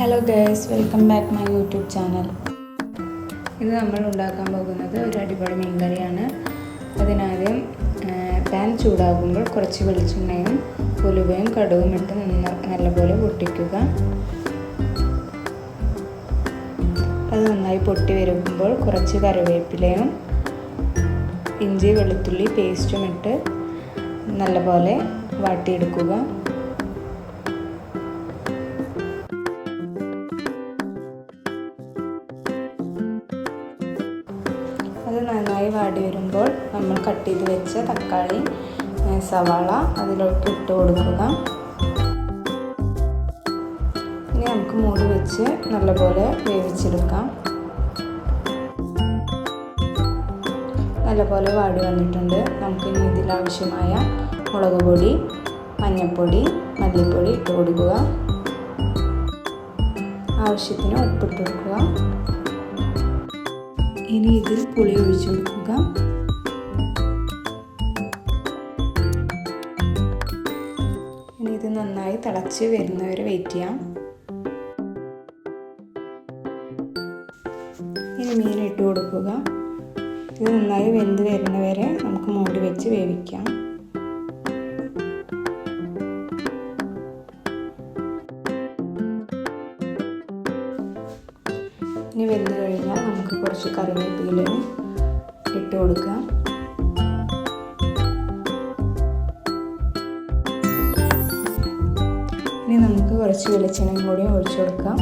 Hello girls welcome back my YouTube channel ഇത് നമ്മൾ ഉണ്ടാക്കാൻ പോകുന്നത് ഒരു അടിപൊളി മീൻ കറിയാണ് അതിനാദ്യം പാൻ ചൂടാകുമ്പോൾ കുറച്ച് വെളിച്ചെണ്ണയും ഉലുവയും കടുവും ഇട്ട് നന്ന നല്ലപോലെ പൊട്ടിക്കുക. അത് നന്നായി പൊട്ടി വരുമ്പോൾ കുറച്ച് കറിവേപ്പിലയും ഇഞ്ചി വെളുത്തുള്ളി പേസ്റ്റും ഇട്ട് നല്ലപോലെ വാട്ടിയെടുക്കുക. നന്നായി വാടി വരുമ്പോൾ നമ്മൾ കട്ട് ചെയ്ത് വെച്ച തക്കാളി സവാള അതിലോട്ട് ഇട്ട് കൊടുക്കുക. ഇനി നമുക്ക് മൂടി വെച്ച് നല്ലപോലെ വേവിച്ചെടുക്കാം. നല്ലപോലെ വാടി വന്നിട്ടുണ്ട്. നമുക്കിനി ഇനി ആവശ്യമായ മുളക് പൊടി മഞ്ഞൾപ്പൊടി മല്ലിപ്പൊടി ഇട്ട് കൊടുക്കുക. ആവശ്യത്തിന് ഉപ്പിട്ട് കൊടുക്കുക. ഇനി ഇതിൽ പുളി ഒഴിച്ചു കൊടുക്കുക. ഇനി ഇത് നന്നായി തിളച്ച് വരുന്നവരെ വെയിറ്റ് ചെയ്യാം. ഇനി മീൻ ഇട്ട് കൊടുക്കുക. ഇത് നന്നായി വെന്ത് വരുന്നവരെ നമുക്ക് മൂടി വെച്ച് വേവിക്കാം. ഇനി വെന്ത് കഴിഞ്ഞാൽ നമുക്ക് കുറച്ച് കറിവേപ്പിലയും ഇട്ട് കൊടുക്കാം. ഇനി നമുക്ക് കുറച്ച് വെളിച്ചെണ്ണയും കൂടി ഒഴിച്ചു കൊടുക്കാം.